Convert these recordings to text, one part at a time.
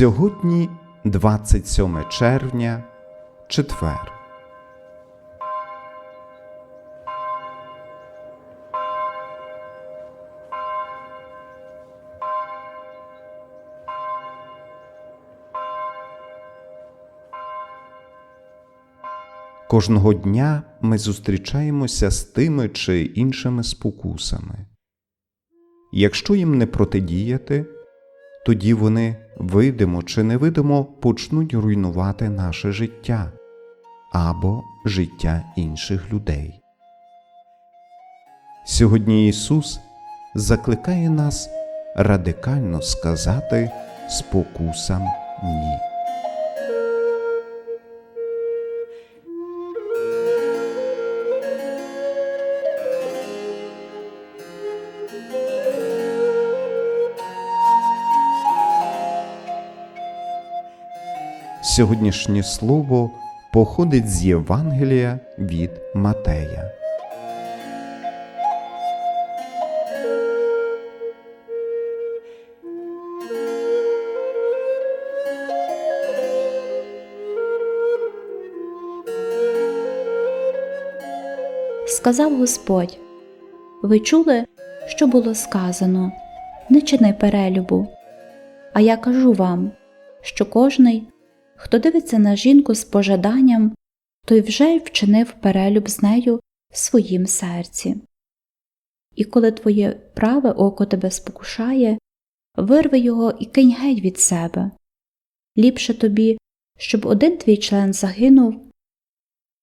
Сьогодні 27 червня, четвер. Кожного дня ми зустрічаємося з тими чи іншими спокусами. Якщо їм не протидіяти, тоді вони, видимо чи невидимо, почнуть руйнувати наше життя або життя інших людей. Сьогодні Ісус закликає нас радикально сказати спокусам ні. Сьогоднішнє слово походить з Євангелія від Матея. Сказав Господь: Ви чули, що було сказано не чини перелюбу. А я кажу вам, що кожний, хто дивиться на жінку з пожаданням, той вже й вчинив перелюб з нею в своїм серці. І коли твоє праве око тебе спокушає, вирви його і кинь геть від себе. Ліпше тобі, щоб один твій член загинув,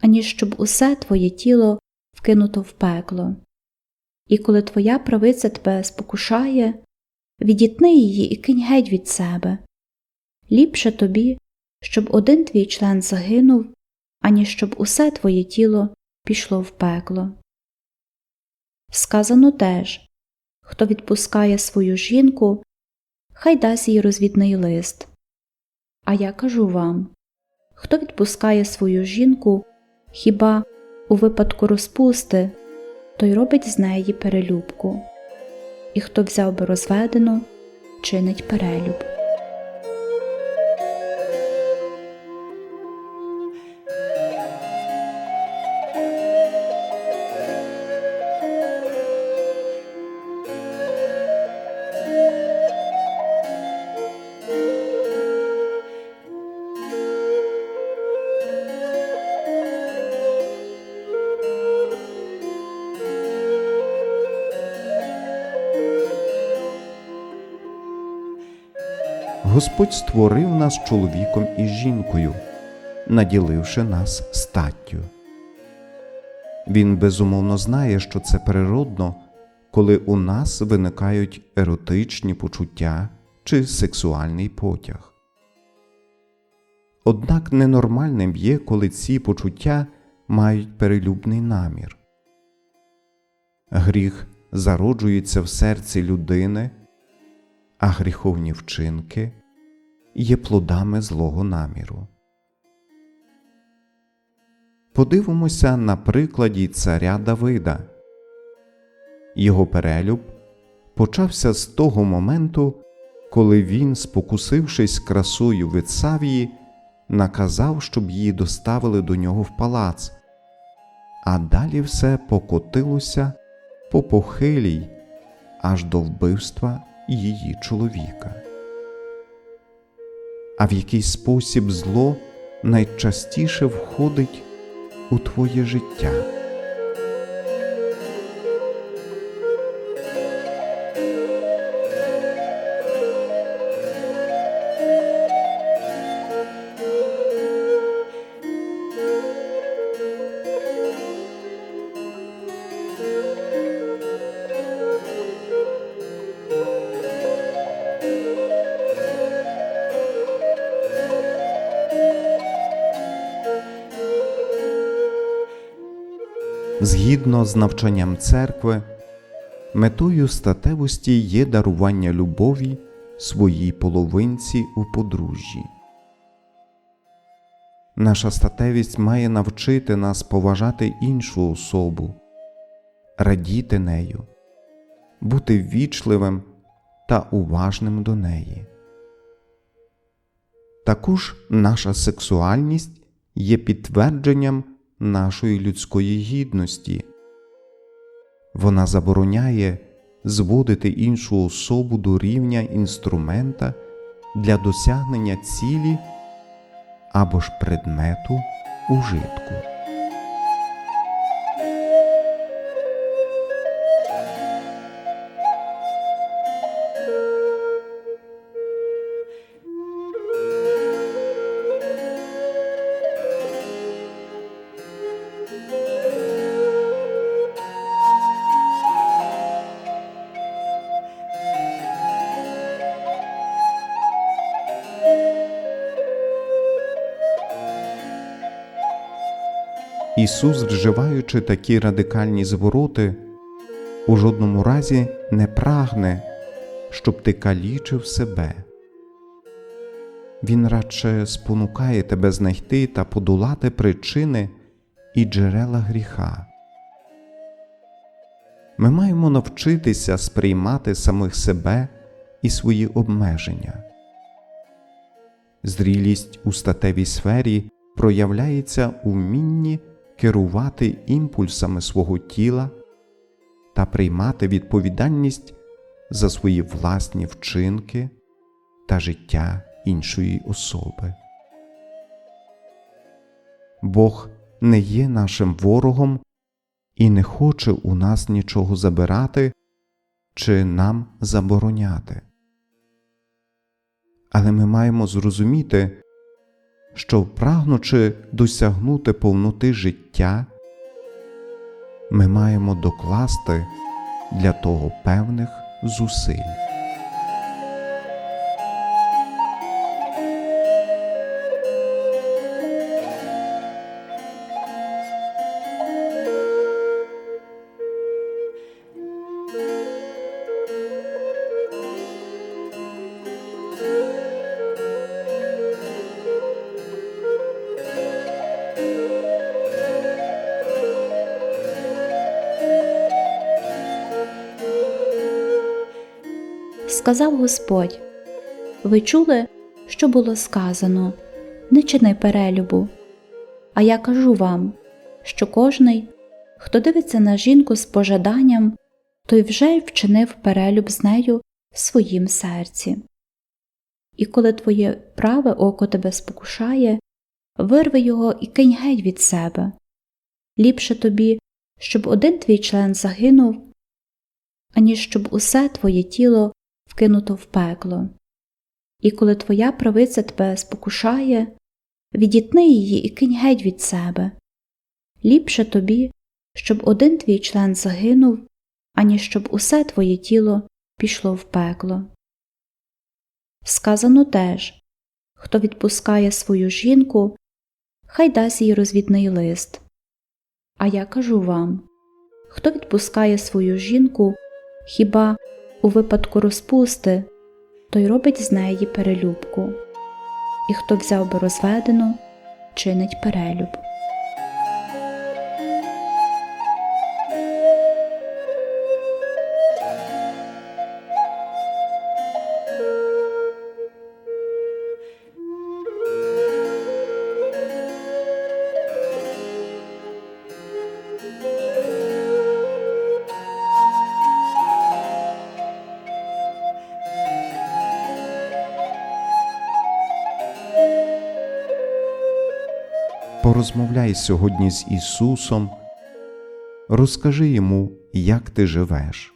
аніж щоб усе твоє тіло вкинуто в пекло. І коли твоя правиця тебе спокушає, відітни її і кинь геть від себе. Ліпше тобі, щоб один твій член загинув, аніж щоб усе твоє тіло пішло в пекло. Сказано теж хто відпускає свою жінку, хай дасть їй розвідний лист. А я кажу вам хто відпускає свою жінку, хіба у випадку розпусти, той робить з неї перелюбку, і хто взяв би розведену, чинить перелюб. Господь створив нас чоловіком і жінкою, наділивши нас статтю. Він безумовно знає, що це природно, коли у нас виникають еротичні почуття чи сексуальний потяг. Однак ненормальним є, коли ці почуття мають перелюбний намір. Гріх зароджується в серці людини, а гріховні вчинки є плодами злого наміру. Подивимося на прикладі царя Давида. Його перелюб почався з того моменту, коли він, спокусившись красою Вицавії, наказав, щоб її доставили до нього в палац, а далі все покотилося по похилій аж до вбивства її чоловіка. А в який спосіб зло найчастіше входить у твоє життя? Згідно з навчанням церкви, метою статевості є дарування любові своїй половинці у подружжі. Наша статевість має навчити нас поважати іншу особу, радіти нею, бути ввічливим та уважним до неї. Також наша сексуальність є підтвердженням нашої людської гідності. Вона забороняє зводити іншу особу до рівня інструмента для досягнення цілі або ж предмету ужитку. Ісус, вживаючи такі радикальні звороти, у жодному разі не прагне, щоб ти калічив себе. Він радше спонукає тебе знайти та подолати причини і джерела гріха. Ми маємо навчитися сприймати самих себе і свої обмеження. Зрілість у статевій сфері проявляється у вмінні керувати імпульсами свого тіла та приймати відповідальність за свої власні вчинки та життя іншої особи. Бог не є нашим ворогом і не хоче у нас нічого забирати чи нам забороняти. Але ми маємо зрозуміти, що, прагнучи досягнути повноти життя, ми маємо докласти для того певних зусиль. Сказав Господь: Ви чули, що було сказано, не чини перелюбу. А я кажу вам, що кожний, хто дивиться на жінку з пожаданням, той вже й вчинив перелюб з нею в своїм серці. І коли твоє праве око тебе спокушає, вирви його і кинь геть від себе. Ліпше тобі, щоб один твій член загинув, аніж щоб усе твоє тіло вкинуто в пекло. І коли твоя правиця тебе спокушає, відітни її і кинь геть від себе. Ліпше тобі, щоб один твій член загинув, аніж щоб усе твоє тіло пішло в пекло. Сказано теж хто відпускає свою жінку, хай дасть їй розвідний лист. А я кажу вам хто відпускає свою жінку, хіба у випадку розпусти, той робить з неї перелюбку, і хто взяв би розведену, чинить перелюб. Порозмовляй сьогодні з Ісусом, розкажи йому, як ти живеш.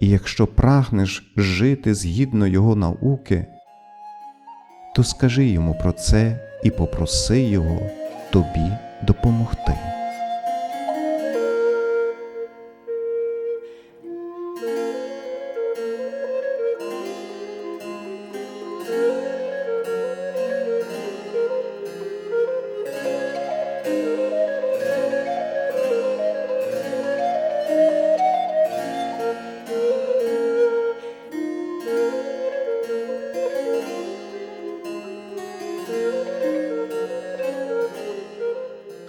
І якщо прагнеш жити згідно Його науки, то скажи йому про це і попроси Його тобі допомогти.